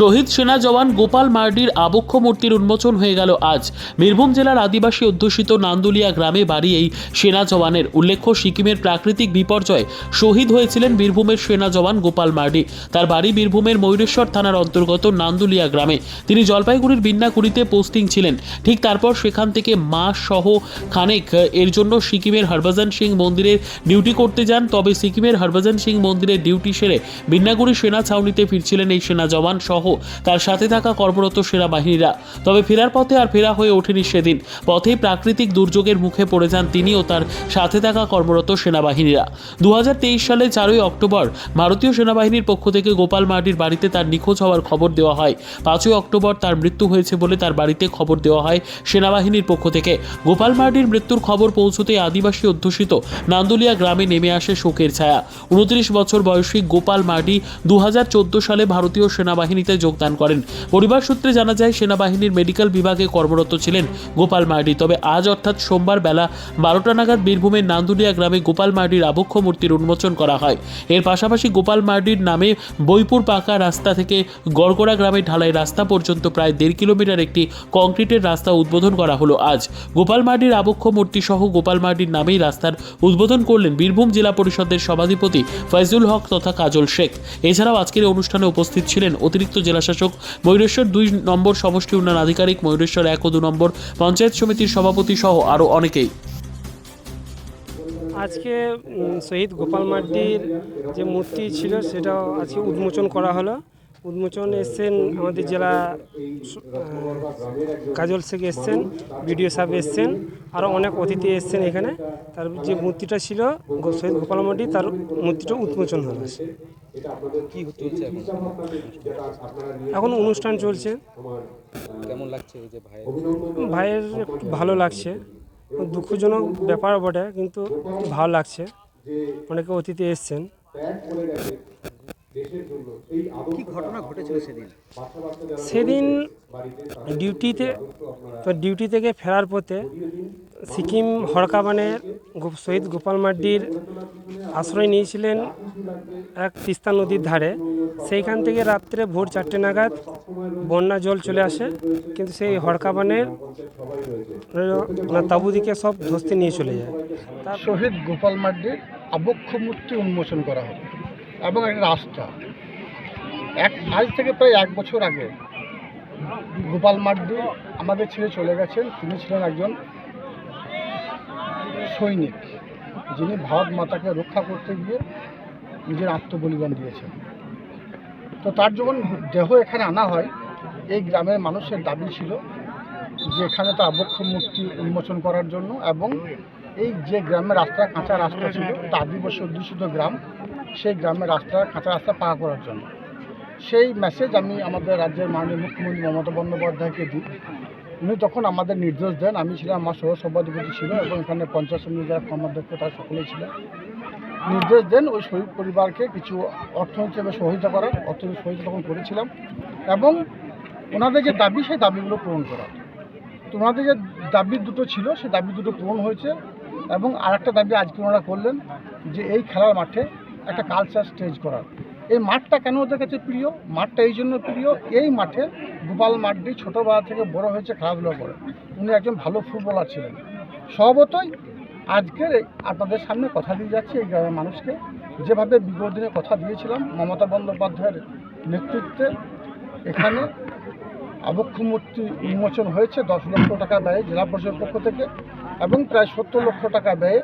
শহীদ সেনা জওয়ান গোপাল মার্ডির আবক্ষ মূর্তির উন্মোচন হয়ে গেল আজ। বীরভূম জেলার আদিবাসী অধ্যুষিত নান্দুলিয়া গ্রামে বাড়ি এই সেনা জওয়ানের উল্লেখ্য সিকিমের প্রাকৃতিক বিপর্যয়ে শহীদ হয়েছিলেন বীরভূমের সেনা জওয়ান গোপাল মার্ডি। তার বাড়ি বীরভূমের ময়ূরেশ্বর থানার অন্তর্গত নান্দুলিয়া গ্রামে। তিনি জলপাইগুড়ির বিন্নাকুড়িতে পোস্টিং ছিলেন। ঠিক তারপর সেখান থেকে মা সহ খানেক এর জন্য সিকিমের হরভজন সিং মন্দিরে ডিউটি করতে যান। তবে সিকিমের হরভজন সিং মন্দিরে ডিউটি সেরে বিন্নাগুড়ি সেনা ছাউনিতে ফিরছিলেন এই সেনা জওয়ান সহ তার সাথে থাকা কর্মরত সেনা বাহিনীরা তবে ফেরার পথে আর ফেরা হয়ে ওঠেনি সেদিন। পথেই প্রাকৃতিক দুর্যোগের মুখে পড়ে যান তিনি ও তার সাথে থাকা কর্মরত সেনাবাহিনীরা। দু সালে চারই অক্টোবর ভারতীয় সেনাবাহিনীর পক্ষ থেকে গোপাল মার্ডির বাড়িতে তার নিখোঁজ হওয়ার খবর দেওয়া হয়। পাঁচই অক্টোবর তার মৃত্যু হয়েছে বলে তার বাড়িতে খবর দেওয়া হয় সেনাবাহিনীর পক্ষ থেকে। গোপাল মার্ডির মৃত্যুর খবর পৌঁছতে আদিবাসী অধ্যুষিত নান্দুলিয়া গ্রামে নেমে আসে শোকের ছায়া। উনত্রিশ বছর বয়সী গোপাল মার্ডি দু হাজার চোদ্দ সালে ভারতীয় সেনাবাহিনীতে যোগদান করেন। পরিবার সূত্রে জানা যায়, সেনাবাহিনীর মেডিকেল বিভাগে কর্মরত ছিলেন গোপাল মার্ডি তবে আজ অর্থাৎ সোমবার বেলা বারোটা নাগাদ বীরভূমের নান্দুলিয়া গ্রামে গোপাল মার্ডির আবক্ষ মূর্তির উন্মোচন করা হয়। এর পাশাপাশি গোপাল মার্ডির নামে বইপুর পাকা রাস্তা থেকে গড়গড়া গ্রামে ঢালাই রাস্তা পর্যন্ত প্রায় দেড় কিলোমিটার একটি কংক্রিটের রাস্তা উদ্বোধন করা হলো আজ। গোপাল মার্ডির আবক্ষ মূর্তি সহ গোপাল মার্ডির নামেই রাস্তার উদ্বোধন করলেন বীরভূম জেলা পরিষদের সভাধিপতি ফয়জুল হক তথা কাজল শেখ। এছাড়াও আজকের অনুষ্ঠানে উপস্থিত ছিলেন অতিরিক্ত জেলাশাসক ময়ূরেশ্বর, দুই নম্বর সমষ্টি উন্নয়ন আধিকারিক ময়ূরেশ্বর এক ও দু নম্বর পঞ্চায়েত সমিতির সভাপতি সহ আরও অনেকেই। আজকে শহীদ গোপাল মার্ডির যে মূর্তি ছিল সেটা আজকে উন্মোচন করা হলো। উন্মোচন এসছেন আমাদের জেলা কাজল শেখ এসছেন, বিডিও সাহেব এসছেন, আরও অনেক অতিথি এসছেন এখানে। তার যে মূর্তিটা ছিল শহীদ গোপাল মার্ডি তার মূর্তিটা উন্মোচন হলো। কি চলছে এখন? এখন অনুষ্ঠান চলছে। কেমন লাগছে এই যে ভাই ভাইয়ের একটু ভালো লাগছে। দুঃখজনক ব্যাপার বটে কিন্তু ভালো লাগছে। অনেকে অতিথি এসছেন। কি ঘটনা ঘটেছিল সেদিন? সেদিন ডিউটিতে তো ডিউটি থেকে ফেরার পথে সিকিম হরকাবানের শহীদ গোপাল মার্ডির আশ্রয় নিয়েছিলেন এক তিস্তা নদীর ধারে। সেইখান থেকে রাত্রে ভোর চারটে নাগাদ বন্যা জল চলে আসে, কিন্তু সেই হরকাবানের তাবু দিকে সব ধস্তে নিয়ে চলে যায়। তার শহীদ গোপাল মার্ডির আবক্ষ মূর্তি উন্মোচন করা হবে এবং একটা রাস্তা। এক আজ থেকে প্রায় এক বছর আগে গোপাল মার্ডি আমাদের ছেড়ে চলে গেছেন। তিনি ছিলেন একজন সৈনিক, যিনি ভারত মাতাকে রক্ষা করতে গিয়ে নিজের আত্মবলিদান দিয়েছেন তো তার যখন দেহ এখানে আনা হয়, এই গ্রামের মানুষের দাবি ছিল যে এখানে তো আবক্ষ মূর্তি উন্মোচন করার জন্য এবং এই যে গ্রামের রাস্তা, কাঁচা রাস্তা ছিল তা আদিবাসী অধ্যুষিত গ্রাম, সেই গ্রামের রাস্তা, কাঁচা রাস্তা পাকা করার জন্য। সেই মেসেজ আমি আমাদের রাজ্যের মাননীয় মুখ্যমন্ত্রী মমতা বন্দ্যোপাধ্যায়কে দিই। উনি তখন আমাদের নির্দেশ দেন, আমি ছিলাম, আমার সহ সভাধিপতি ছিল এবং এখানে পঞ্চায়েত সমিতি যারা কর্মাধ্যক্ষ, তারা সকলেই ছিলেন। নির্দেশ দেন ওই শহীদ পরিবারকে কিছু অর্থনৈতিকভাবে সহযোগিতা করার অর্থনৈতিক সহযোগিতা তখন করেছিলাম, এবং ওনাদের যে দাবি, সেই দাবিগুলো পূরণ করা। তো ওনাদের যে দাবি দুটো ছিল, সেই দাবি দুটো পূরণ হয়েছে এবং আরেকটা দাবি আজকে ওনারা করলেন যে এই খেলার মাঠে একটা কালচার স্টেজ করার। এই মাঠটা কেন ওদের কাছে প্রিয়? মাঠটা এই জন্য প্রিয়, এই মাঠে গোপাল মাঠটি ছোটোবেলা থেকে বড় হয়েছে খেলাধুলা করে উনি একজন ভালো ফুটবলার ছিলেন। স্বভাবতই আজকের আপনাদের সামনে কথা দিয়ে যাচ্ছি এই গ্রামের মানুষকে। যেভাবে বিগত দিনে কথা দিয়েছিলাম, মমতা বন্দ্যোপাধ্যায়ের নেতৃত্বে এখানে আবক্ষ মূর্তি উন্মোচন হয়েছে, দশ লক্ষ টাকা ব্যয়ে জেলা পরিষদের পক্ষ থেকে এবং প্রায় সত্তর লক্ষ টাকা ব্যয়ে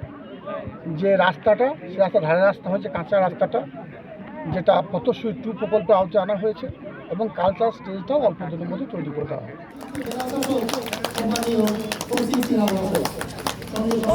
যে রাস্তাটা, সে রাস্তা ধারে রাস্তা হয়েছে, কাঁচা রাস্তাটা, যেটা পথশ্রী টু প্রকল্পে আওতায় আনা হয়েছে এবং কালচার স্টেজটাও অল্প দিনের মধ্যে তৈরি করে দেওয়া হবে